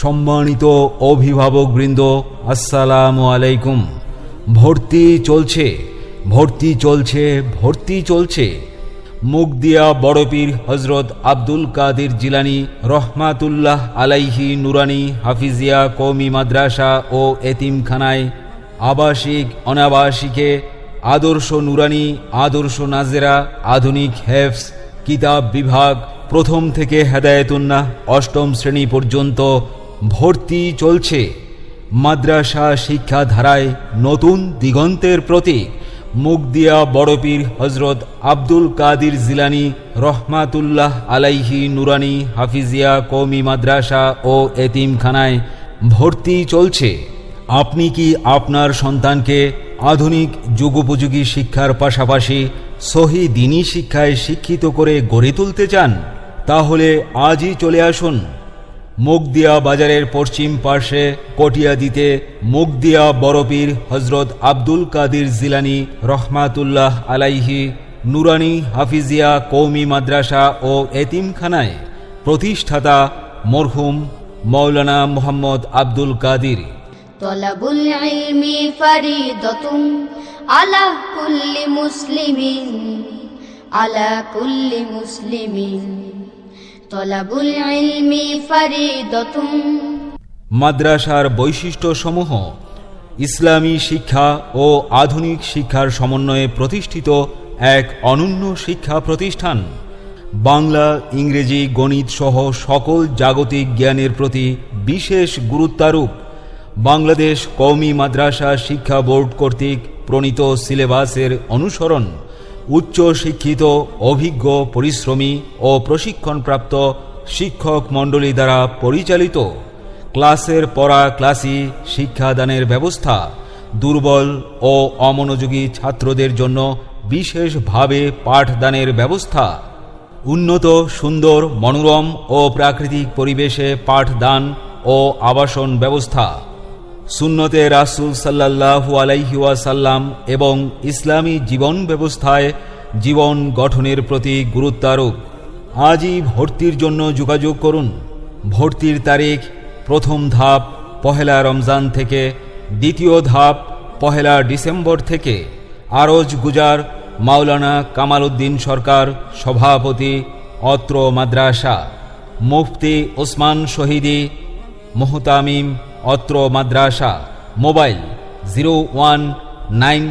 সম্মানিত অভিভাবকবৃন্দ আসসালামু আলাইকুম। ভর্তি চলছে ভর্তি চলছে ভর্তি চলছে। মুগদিয়া বড়পীর হজরত আব্দুল কাদের জিলানি রহমাতুল্লাহ আলাইহি নুরানি হাফিজিয়া কৌমি মাদ্রাসা ও এতিমখানায় আবাসিক অনাবাসিকে আদর্শ নুরানি, আদর্শ নাজেরা, আধুনিক হেফস কিতাব বিভাগ প্রথম থেকে হেদায়েতুন্নাহ অষ্টম শ্রেণি পর্যন্ত ভর্তি চলছে। মাদ্রাসা শিক্ষাধারায় নতুন দিগন্তের প্রতীক, মুগদিয়া বড়পীর হজরত আব্দুল কাদির জিলানি রহমাতুল্লাহ আলাইহি নুরানি হাফিজিয়া কৌমি মাদ্রাসা ও এতিমখানায় ভর্তি চলছে। আপনি কি আপনার সন্তানকে আধুনিক যুগোপযোগী শিক্ষার পাশাপাশি সহি দিনী শিক্ষায় শিক্ষিত করে গড়ে তুলতে চান? তাহলে আজই চলে আসুন। মুগদিয়া বাজারের পশ্চিম পার্শ্বে কটিয়াদিতে মুগদিয়া বরপীর হজরত আব্দুল কাদির জিলানি রহমাতুল্লাহ আলাইহি, নুরানি হাফিজিয়া কৌমি মাদ্রাসা ও এতিমখানায় প্রতিষ্ঠাতা মরহুম মৌলানা মোহাম্মদ আব্দুল কাদির। মুসলিমিন, আলা কুল্লি মুসলিমিন। মাদ্রাসার বৈশিষ্ট্য সমূহ ইসলামী শিক্ষা ও আধুনিক শিক্ষার সমন্বয়ে প্রতিষ্ঠিত এক অনন্য শিক্ষা প্রতিষ্ঠান। বাংলা, ইংরেজি, গণিত সহ সকল জাগতিক জ্ঞানের প্রতি বিশেষ গুরুত্বারোপ বাংলাদেশ কৌমি মাদ্রাসা শিক্ষা বোর্ড কর্তৃক প্রণীত সিলেবাসের অনুসরণ উচ্চ শিক্ষিত, অভিজ্ঞ, পরিশ্রমী ও প্রশিক্ষণপ্রাপ্ত শিক্ষক মণ্ডলী দ্বারা পরিচালিত ক্লাসের পড়া ক্লাসি শিক্ষাদানের ব্যবস্থা দুর্বল ও অমনোযোগী ছাত্রদের জন্য বিশেষভাবে পাঠদানের ব্যবস্থা। উন্নত, সুন্দর, মনোরম ও প্রাকৃতিক পরিবেশে পাঠদান ও আবাসন ব্যবস্থা। সুন্নতে রাসুল সাল্লাহু আলাইহি ওয়াসাল্লাম এবং ইসলামী জীবন ব্যবস্থায় জীবন গঠনের প্রতি গুরুত্বারোপ আজই ভর্তির জন্য যোগাযোগ করুন। ভর্তির তারিখ প্রথম ধাপ পহেলা রমজান থেকে দ্বিতীয় ধাপ পহেলা ডিসেম্বর থেকে। আরজ গুজার মাওলানা কামাল উদ্দিন সরকার সভাপতি অত্র মাদ্রাসা। মুফতি ওসমান শহীদি, মোহতামিম অত্র মাদ্রাসা মোবাইল জিরো ওয়ান নাইন